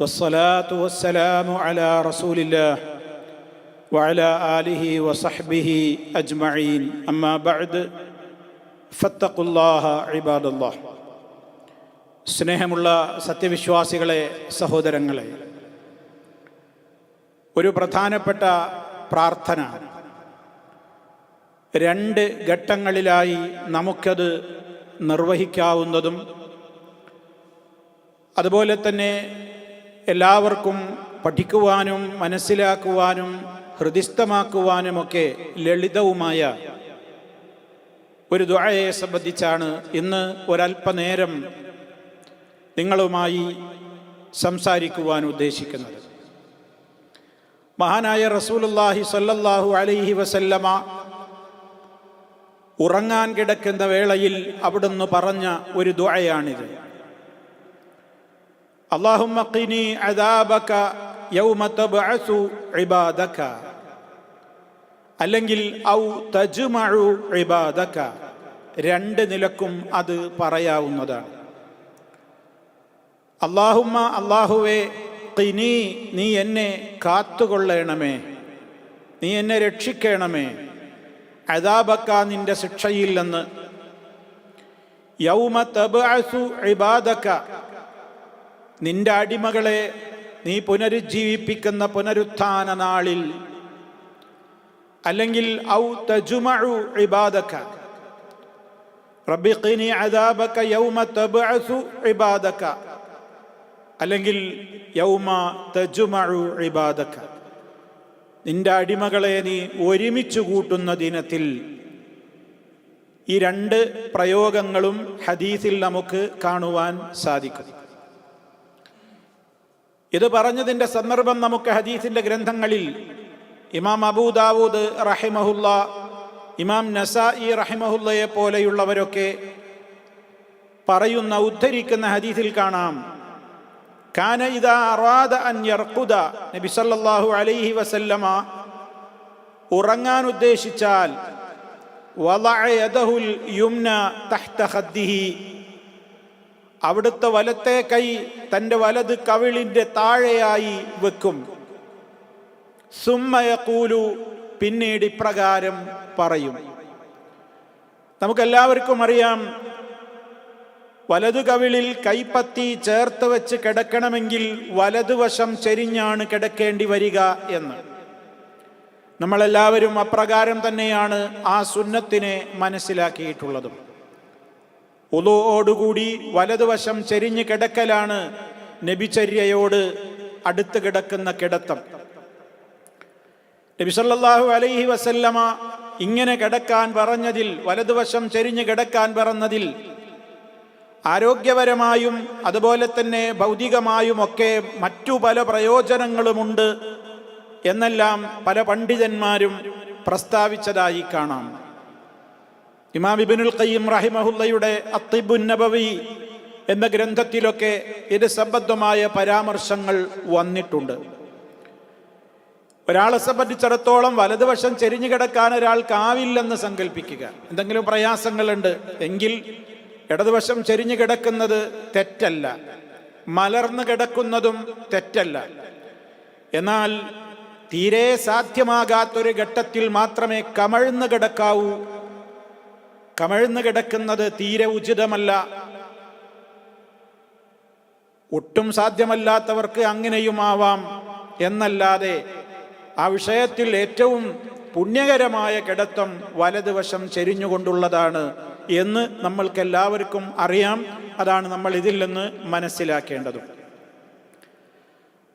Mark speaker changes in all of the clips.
Speaker 1: والصلاة والسلام على رسول الله وعلى آله وصحبه أجمعين أما بعد فاتقوا الله عباد الله സ്നേഹമുള്ള സത്യവിശ്വാസികളെ സഹോദരങ്ങളെ ഒരു പ്രധാനപ്പെട്ട പ്രാർത്ഥന രണ്ട് ഘട്ടങ്ങളിലായി നമുക്കത് നിർവഹിക്കാവുന്നതും അതുപോലെ തന്നെ എല്ലാവർക്കും പഠിക്കുവാനും മനസ്സിലാക്കുവാനും ഹൃദിസ്ഥമാക്കുവാനുമൊക്കെ ലളിതവുമായ ഒരു ദ്വായയെ സംബന്ധിച്ചാണ് ഇന്ന് ഒരല്പനേരം നിങ്ങളുമായി സംസാരിക്കുവാൻ ഉദ്ദേശിക്കുന്നത്. മഹാനായ റസൂലുല്ലാഹി സല്ലല്ലാഹു അലൈഹി വസല്ലമ ഉറങ്ങാൻ കിടക്കുന്ന വേളയിൽ അവിടുന്ന് പറഞ്ഞ ഒരു ദുആയാണിത്. അല്ലാഹുമ്മ قني അദാബക യൗമ تبعث ഇബാദക. അല്ലെങ്കിൽ ഔ തജ്മഉ ഇബാദക. രണ്ട് നിലക്കും അത് പറയാവുന്നതാണ്. അള്ളാഹുമ്മ അല്ലാഹുവേ കിനി നീ എന്നെ കാത്തുകൊള്ളണമേ. നീ എന്നെ രക്ഷിക്കണമേ. അദാബക്ക നിന്റെ ശിക്ഷയിൽ നിന്ന്. യൗമ തബ്അസു ഇബാദക. നിന്റെ അടിമകളെ നീ പുനരുജ്ജീവിപ്പിക്കുന്ന പുനരുത്ഥാന നാളിൽ. അല്ലെങ്കിൽ ഔ യൗമ അല്ലെങ്കിൽ യൗമ നിന്റെ അടിമകളെ നീ ഒരുമിച്ച് കൂട്ടുന്ന ദിനത്തിൽ ഈ രണ്ട് പ്രയോഗങ്ങളും ഹദീസിൽ നമുക്ക് കാണുവാൻ സാധിക്കും. ഇത് പറഞ്ഞതിന്റെ സന്ദർഭം നമുക്ക് ഹദീസിന്റെ ഗ്രന്ഥങ്ങളിൽ ഇമാം അബൂദാവൂദ് റഹിമഹുല്ല ഇമാം നസായി റഹിമഹുല്ലയെ പോലെയുള്ളവരൊക്കെ പറയുന്ന ഉദ്ധരിക്കുന്ന ഹദീസിൽ കാണാം. കാന ഇതാ അറാദ അൻ യർഖുദ നബി സല്ലല്ലാഹു അലൈഹി വസല്ലമ ഉറങ്ങാൻ ഉദ്ദേശിച്ചാൽ യുംന തഹ്ത അവിടുത്തെ വലത്തെ കൈ തന്റെ വലത് കവിളിന്റെ താഴെയായി വെക്കും. സുമ്മയക്കൂലു പിന്നീട് ഇപ്രകാരം പറയും. നമുക്കെല്ലാവർക്കും അറിയാം വലതു കവിളിൽ കൈപ്പത്തി ചേർത്ത് വെച്ച് കിടക്കണമെങ്കിൽ വലതുവശം ചെരിഞ്ഞാണ് കിടക്കേണ്ടി വരിക എന്ന്. നമ്മളെല്ലാവരും അപ്രകാരം തന്നെയാണ് ആ സുന്നത്തിനെ മനസ്സിലാക്കിയിട്ടുള്ളതും. ഉലോടുകൂടി വലതുവശം ചെരിഞ്ഞ് കിടക്കലാണ് നബിചര്യയോട് അടുത്ത് കിടക്കുന്ന കിടത്തം. നബിസല്ലാഹു അലൈഹി വസല്ലമ ഇങ്ങനെ കിടക്കാൻ പറഞ്ഞതിൽ വലതുവശം ചെരിഞ്ഞ് കിടക്കാൻ പറഞ്ഞതിൽ ആരോഗ്യപരമായും അതുപോലെ തന്നെ ഭൗതികമായും ഒക്കെ മറ്റു പല പ്രയോജനങ്ങളുമുണ്ട് എന്നെല്ലാം പല പണ്ഡിതന്മാരും പ്രസ്താവിച്ചതായി കാണാം. ഇമാം ഇബിനുൽ ഖയ്യിം റഹിമഹുല്ലയുടെ അത്തിബുൻ നബവി എന്ന ഗ്രന്ഥത്തിലൊക്കെ ഇത് സംബന്ധമായ പരാമർശങ്ങൾ വന്നിട്ടുണ്ട്. ഒരാളെ സംബന്ധിച്ചിടത്തോളം വലതുവശം ചെരിഞ്ഞു കിടക്കാൻ ഒരാൾക്കാവില്ലെന്ന് സങ്കല്പിക്കുക എന്തെങ്കിലും പ്രയാസങ്ങളുണ്ട് എങ്കിൽ ഇടതുവശം ചെരിഞ്ഞു കിടക്കുന്നത് തെറ്റല്ല. മലർന്നു കിടക്കുന്നതും തെറ്റല്ല. എന്നാൽ തീരെ സാധ്യമാകാത്തൊരു ഘട്ടത്തിൽ മാത്രമേ കമഴ്ന്നു കിടക്കാവൂ കമഴ്ന്നു കിടക്കുന്നത് തീരെ ഉചിതമല്ല. ഒട്ടും സാധ്യമല്ലാത്തവർക്ക് അങ്ങനെയും ആവാം എന്നല്ലാതെ ആ വിഷയത്തിൽ ഏറ്റവും പുണ്യകരമായ കിടത്തം വലതുവശം ചെരിഞ്ഞുകൊണ്ടുള്ളതാണ് എന്ന് നമ്മൾക്കെല്ലാവർക്കും അറിയാം. അതാണ് നമ്മൾ ഇതിൽ നിന്ന് മനസ്സിലാക്കേണ്ടതും.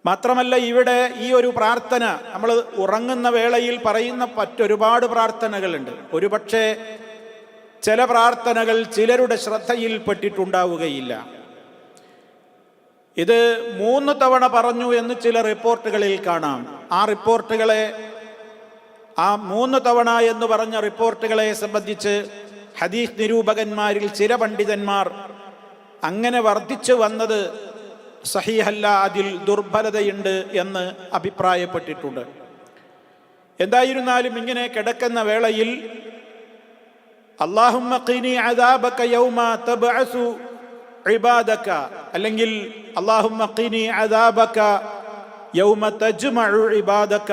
Speaker 1: മാത്രമല്ല ഇവിടെ ഈ ഒരു പ്രാർത്ഥന നമ്മൾ ഉറങ്ങുന്ന വേളയിൽ പറയുന്ന മറ്റൊരുപാട് പ്രാർത്ഥനകളുണ്ട്. ഒരുപക്ഷെ ചില പ്രാർത്ഥനകൾ ചിലരുടെ ശ്രദ്ധയിൽപ്പെട്ടിട്ടുണ്ടാവുകയില്ല ഇത് മൂന്ന് തവണ പറഞ്ഞു എന്ന് ചില റിപ്പോർട്ടുകളിൽ കാണാം. ആ റിപ്പോർട്ടുകളെ ആ മൂന്ന് തവണ എന്ന് പറഞ്ഞ റിപ്പോർട്ടുകളെ സംബന്ധിച്ച് ഹദീസ് നിരൂപകന്മാരിൽ ചില പണ്ഡിതന്മാർ അങ്ങനെ വർദ്ധിച്ചു വന്നത് സഹിഹല്ല അതിൽ ദുർബലതയുണ്ട് എന്ന് അഭിപ്രായപ്പെട്ടിട്ടുണ്ട്. എന്തായിരുന്നാലും ഇങ്ങനെ കിടക്കുന്ന വേളയിൽ അള്ളാഹുമ്മ ഖിനി അദാബക യൗമ തബ്അസു ഇബാദക. അല്ലെങ്കിൽ ഇബാദക.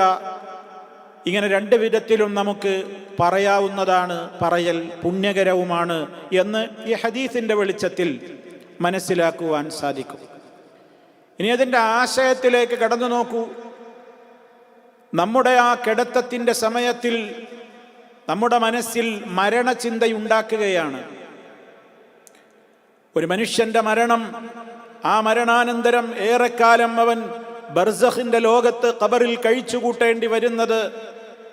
Speaker 1: ഇങ്ങനെ രണ്ട് വിധത്തിലും നമുക്ക് പറയാവുന്നതാണ് പറയൽ പുണ്യകരവുമാണ് എന്ന് ഈ ഹദീസിന്റെ വെളിച്ചത്തിൽ മനസ്സിലാക്കുവാൻ സാധിക്കും. ഇനി അതിന്റെ ആശയത്തിലേക്ക് കടന്നു നോക്കൂ. നമ്മുടെ ആ കിടത്തത്തിന്റെ സമയത്തിൽ നമ്മുടെ മനസ്സിൽ മരണചിന്തയുണ്ടാക്കുകയാണ്. ഒരു മനുഷ്യന്റെ മരണം ആ മരണാനന്തരം ഏറെക്കാലം അവൻ ബർസഹിന്റെ ലോകത്ത് ഖബറിൽ കഴിച്ചുകൂട്ടേണ്ടി വരുന്നത്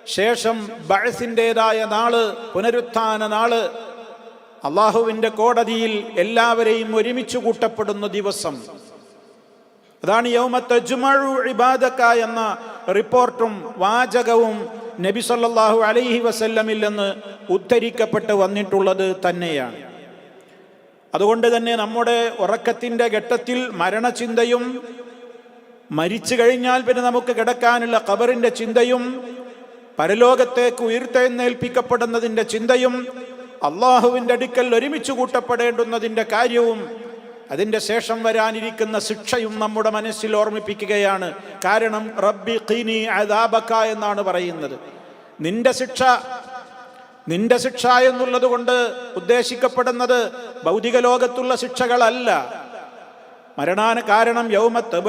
Speaker 1: ശേഷം ബഴസിന്റെതായ നാൾ പുനരുത്ഥാന നാൾ അള്ളാഹുവിന്റെ കോടതിയിൽ എല്ലാവരെയും ഒരുമിച്ച് കൂട്ടപ്പെടുന്ന ദിവസം. അതാണ് യൗമത്തെ ജുമഴു ഇബാദക്ക എന്ന റിപ്പോർട്ടും വാചകവും നബി സല്ലാഹു അലൈഹി വസല്ലമിൽ ഉദ്ധരിക്കപ്പെട്ട് വന്നിട്ടുള്ളത് തന്നെയാണ്. അതുകൊണ്ട് തന്നെ നമ്മുടെ ഉറക്കത്തിന്റെ ഘട്ടത്തിൽ മരണചിന്തയും മരിച്ചു കഴിഞ്ഞാൽ പിന്നെ നമുക്ക് കിടക്കാനുള്ള ഖബറിന്റെ ചിന്തയും പരലോകത്തേക്ക് ഉയർത്തെഴുന്നേൽപ്പിക്കപ്പെടുന്നതിന്റെ ചിന്തയും അള്ളാഹുവിന്റെ അടുക്കൽ ഒരുമിച്ച് കൂട്ടപ്പെടേണ്ടുന്നതിന്റെ കാര്യവും അതിന്റെ ശേഷം വരാനിരിക്കുന്ന ശിക്ഷയും നമ്മുടെ മനസ്സിൽ ഓർമ്മിപ്പിക്കുകയാണ്. കാരണം റബ്ബി ഖീനി അദാബക്ക എന്നാണ് പറയുന്നത്. നിന്റെ ശിക്ഷ നിന്റെ ശിക്ഷ എന്നുള്ളത് കൊണ്ട് ഉദ്ദേശിക്കപ്പെടുന്നത് ഭൗതിക ലോകത്തുള്ള ശിക്ഷകളല്ല. മരണാന കാരണം യൗമത്ത്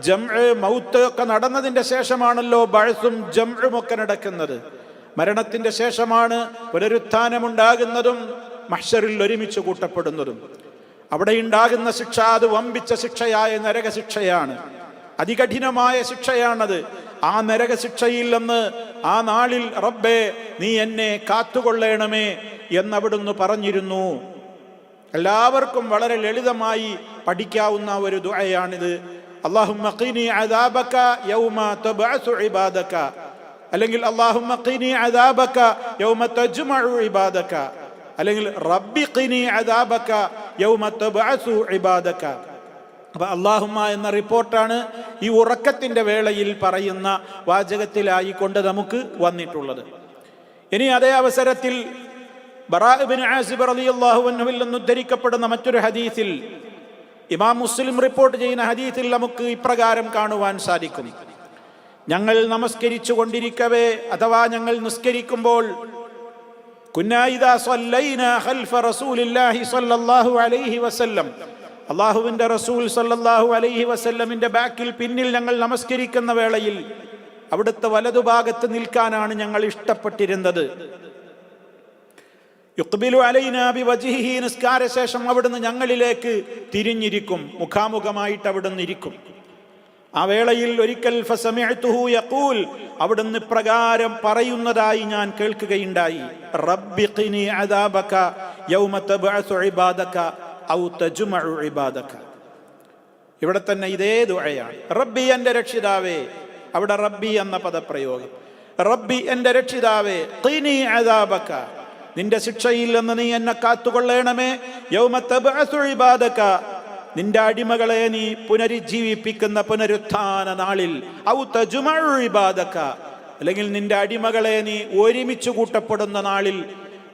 Speaker 1: ജംഅ് മൗത്ത് ഒക്കെ നടന്നതിന്റെ ശേഷമാണല്ലോ ബഴസും ജംഴും ഒക്കെ നടക്കുന്നത്. മരണത്തിന്റെ ശേഷമാണ് പുനരുത്ഥാനമുണ്ടാകുന്നതും മഹ്ഷറിൽ ഒരുമിച്ച് കൂട്ടപ്പെടുന്നതും. അവിടെ ഉണ്ടാകുന്ന ശിക്ഷ അത് വമ്പിച്ച ശിക്ഷയായ നരകശിക്ഷയാണ് അതികഠിനമായ ശിക്ഷയാണത്. ആ നരകശിക്ഷയിൽ നിന്ന് ആ നാളിൽ റബ്ബേ നീ എന്നെ കാത്തുകൊള്ളേണമേ എന്നവിടുന്ന് പറഞ്ഞിരുന്നു. എല്ലാവർക്കും വളരെ ലളിതമായി പഠിക്കാവുന്ന ഒരു ദുആയാണിത്. അള്ളാഹു അല്ലെങ്കിൽ അല്ലാഹുമ്മ അല്ലെങ്കിൽ റബ്ബി ഖിനി അദാബക യൗമ തബ്അസു ഇബാദക. അപ്പൊ അള്ളാഹുമ്മ എന്ന റിപ്പോർട്ടാണ് ഈ ഉറക്കത്തിന്റെ വേളയിൽ പറയുന്ന വാചകത്തിലായിക്കൊണ്ട് നമുക്ക് വന്നിട്ടുള്ളത്. ഇനി അതേ അവസരത്തിൽ ആസിബ് ഉദ്ധരിക്കപ്പെടുന്ന മറ്റൊരു ഹദീസിൽ ഇമാം മുസ്ലിം റിപ്പോർട്ട് ചെയ്യുന്ന ഹദീസിൽ നമുക്ക് ഇപ്രകാരം കാണുവാൻ സാധിക്കും. ഞങ്ങൾ നമസ്കരിച്ചു കൊണ്ടിരിക്കവേ അഥവാ ഞങ്ങൾ നിസ്കരിക്കുമ്പോൾ അള്ളാഹുവിന്റെ റസൂൽ സല്ലല്ലാഹു അലൈഹി വസല്ലമിന്റെ ബാക്കിൽ പിന്നിൽ ഞങ്ങൾ നമസ്കരിക്കുന്ന വേളയിൽ അവിടുത്തെ വലതുഭാഗത്ത് നിൽക്കാനാണ് ഞങ്ങൾ ഇഷ്ടപ്പെട്ടിരുന്നത്. യുക്ബിലു അലൈനാബി വജിഹി നിസ്കാര ശേഷം അവിടുന്ന് ഞങ്ങളിലേക്ക് തിരിഞ്ഞിരിക്കും. മുഖാമുഖമായിട്ട് അവിടുന്ന് ഇരിക്കും. ആ വേളയിൽ ഒരിക്കൽ യഖൂൽ അവിടുന്ന് പ്രകാരം പറയുന്നതായി ഞാൻ കേൾക്കുകയുണ്ടായി. റബ്ബിഖിനി അദാബക യൗമ ഇബാദക ഔ ഇബാദക. ഇവിടെ തന്നെ ഇതേ ദുആയാണ്. റബ്ബി എന്റെ രക്ഷിതാവേ അവിടെ റബ്ബി എന്ന പദപ്രയോഗം. റബ്ബി എന്റെ രക്ഷിതാവേ ഖിനി അദാബക. നിന്റെ ശിക്ഷയിൽ നിന്ന് നീ എന്നെ കാത്തുകൊള്ളേണമേ. യൗമ തബ്അസു ഇബാദക നിന്റെ അടിമകളെ നീ പുനരുജ്ജീവിപ്പിക്കുന്ന പുനരുത്ഥാന നാളിൽ ഔ തജ്മഉ ഇബാദക. അല്ലെങ്കിൽ നിന്റെ അടിമകളെ നീ ഒരുമിച്ച് കൂട്ടപ്പെടുന്ന നാളിൽ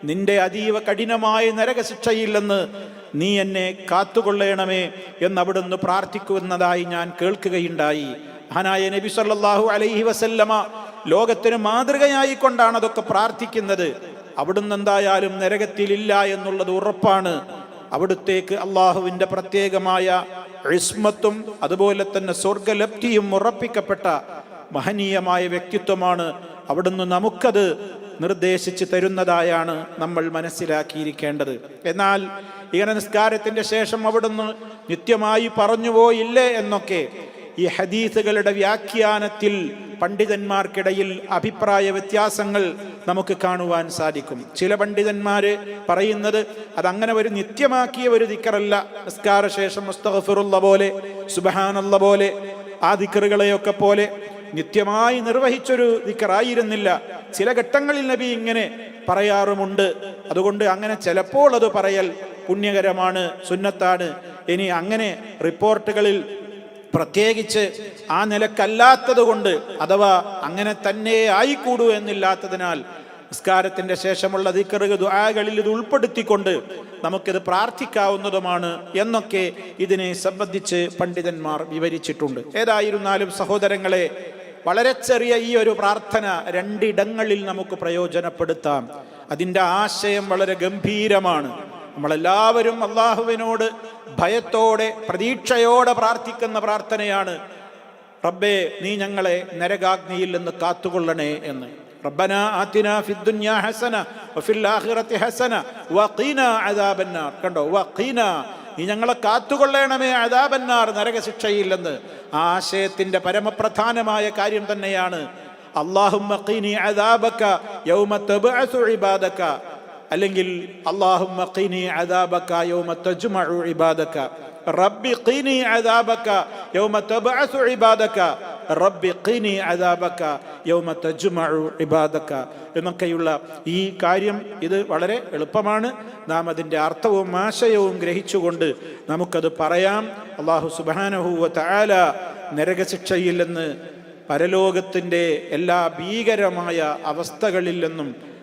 Speaker 1: നിന്റെ അതീവ കഠിനമായ നരകശിക്ഷയില്ലെന്ന് നീ എന്നെ കാത്തുകൊള്ളേണമേ എന്ന് അവിടുന്ന് പ്രാർത്ഥിക്കുന്നതായി ഞാൻ കേൾക്കുകയുണ്ടായി. മഹാനായ നബി സല്ലാഹു അലൈഹി വസല്ലമ ലോകത്തിന് മാതൃകയായി കൊണ്ടാണ് അതൊക്കെ പ്രാർത്ഥിക്കുന്നത്. അവിടുന്ന് എന്തായാലും നരകത്തിലില്ല എന്നുള്ളത് ഉറപ്പാണ്. അവിടുത്തേക്ക് അള്ളാഹുവിന്റെ പ്രത്യേകമായ ഇസ്മത്തും അതുപോലെ തന്നെ സ്വർഗലബ്ധിയും ഉറപ്പിക്കപ്പെട്ട മഹനീയമായ വ്യക്തിത്വമാണ് അവിടുന്ന് നമുക്കത് നിർദ്ദേശിച്ചു തരുന്നതായാണ് നമ്മൾ മനസ്സിലാക്കിയിരിക്കേണ്ടത്. എന്നാൽ ഇങ്ങനെ നിസ്കാരത്തിന്റെ ശേഷം അവിടുന്ന് നിത്യമായി പറഞ്ഞുപോയില്ലേ എന്നൊക്കെ ഈ ഹദീസുകളുടെ വ്യാഖ്യാനത്തിൽ പണ്ഡിതന്മാർക്കിടയിൽ അഭിപ്രായ വ്യത്യാസങ്ങൾ നമുക്ക് കാണുവാൻ സാധിക്കും. ചില പണ്ഡിതന്മാർ പറയുന്നത് അതങ്ങനെ ഒരു നിത്യമാക്കിയ ഒരു ദിക്കറല്ല. നിസ്കാര ശേഷം മുസ്തഫിറുള്ള പോലെ സുബഹാനുള്ള പോലെ ആ ദിക്കറുകളെയൊക്കെ പോലെ നിത്യമായി നിർവഹിച്ചൊരു ദിക്കറായിരുന്നില്ല. ചില ഘട്ടങ്ങളിൽ നബി ഇങ്ങനെ പറയാറുമുണ്ട്. അതുകൊണ്ട് അങ്ങനെ ചിലപ്പോൾ അത് പറയൽ പുണ്യകരമാണ് സുന്നത്താണ്. ഇനി അങ്ങനെ റിപ്പോർട്ടുകളിൽ പ്രത്യേകിച്ച് ആ നിലക്കല്ലാത്തത് കൊണ്ട് അഥവാ അങ്ങനെ തന്നെ ആയിക്കൂടൂ എന്നില്ലാത്തതിനാൽ നിസ്കാരത്തിന്റെ ശേഷമുള്ള ദിക്കറുക ദുആകളിൽ ഇത് ഉൾപ്പെടുത്തിക്കൊണ്ട് നമുക്കിത് പ്രാർത്ഥിക്കാവുന്നതുമാണ് എന്നൊക്കെ ഇതിനെ സംബന്ധിച്ച് പണ്ഡിതന്മാർ വിവരിച്ചിട്ടുണ്ട്. ഏതായിരുന്നാലും സഹോദരങ്ങളെ വളരെ ചെറിയ ഈ ഒരു പ്രാർത്ഥന രണ്ടിടങ്ങളിൽ നമുക്ക് പ്രയോജനപ്പെടുത്താം. അതിന്റെ ആശയം വളരെ ഗംഭീരമാണ്. നമ്മളെല്ലാവരും അള്ളാഹുവിനോട് ഭയത്തോടെ പ്രതീക്ഷയോടെ പ്രാർത്ഥിക്കുന്ന പ്രാർത്ഥനയാണ് റബ്ബേ നീ ഞങ്ങളെ നരകാഗ്നിയിൽ നിന്ന് കാത്തുകൊള്ളണേ എന്ന്. റബ്ബന ആതിന ഫിദ്ദുനിയ ഹസന വഫിൽ ആഖിറതി ഹസന വഖീന അദാബന്നാർ. കണ്ടോ? വഖീന നീ ഞങ്ങളെ കാത്തുകൊള്ളണമേ അദാബന്നാർ നരകശിക്ഷയില്ലെന്ന് ആ ആശയത്തിന്റെ പരമപ്രധാനമായ കാര്യം തന്നെയാണ് അല്ലാഹുമ്മ ഖീനി അദാബക യൗമ തബ്അസു ഇബാദക. അല്ലെങ്കിൽ ഇബാദക. റബ്ബി യൗമ ഇബാദക. റബ്ബി യൗമ തജ്മഉ ഇബാദക. എന്നൊക്കെയുള്ള ഈ കാര്യം ഇത് വളരെ എളുപ്പമാണ്. നാം അതിന്റെ അർത്ഥവും ആശയവും ഗ്രഹിച്ചുകൊണ്ട് നമുക്കത് പറയാം. അള്ളാഹു സുബ്ഹാനഹു വ തആല നരകശിക്ഷയിൽ പരലോകത്തിന്റെ എല്ലാ ഭീകരമായ അവസ്ഥകളിൽ നിന്നും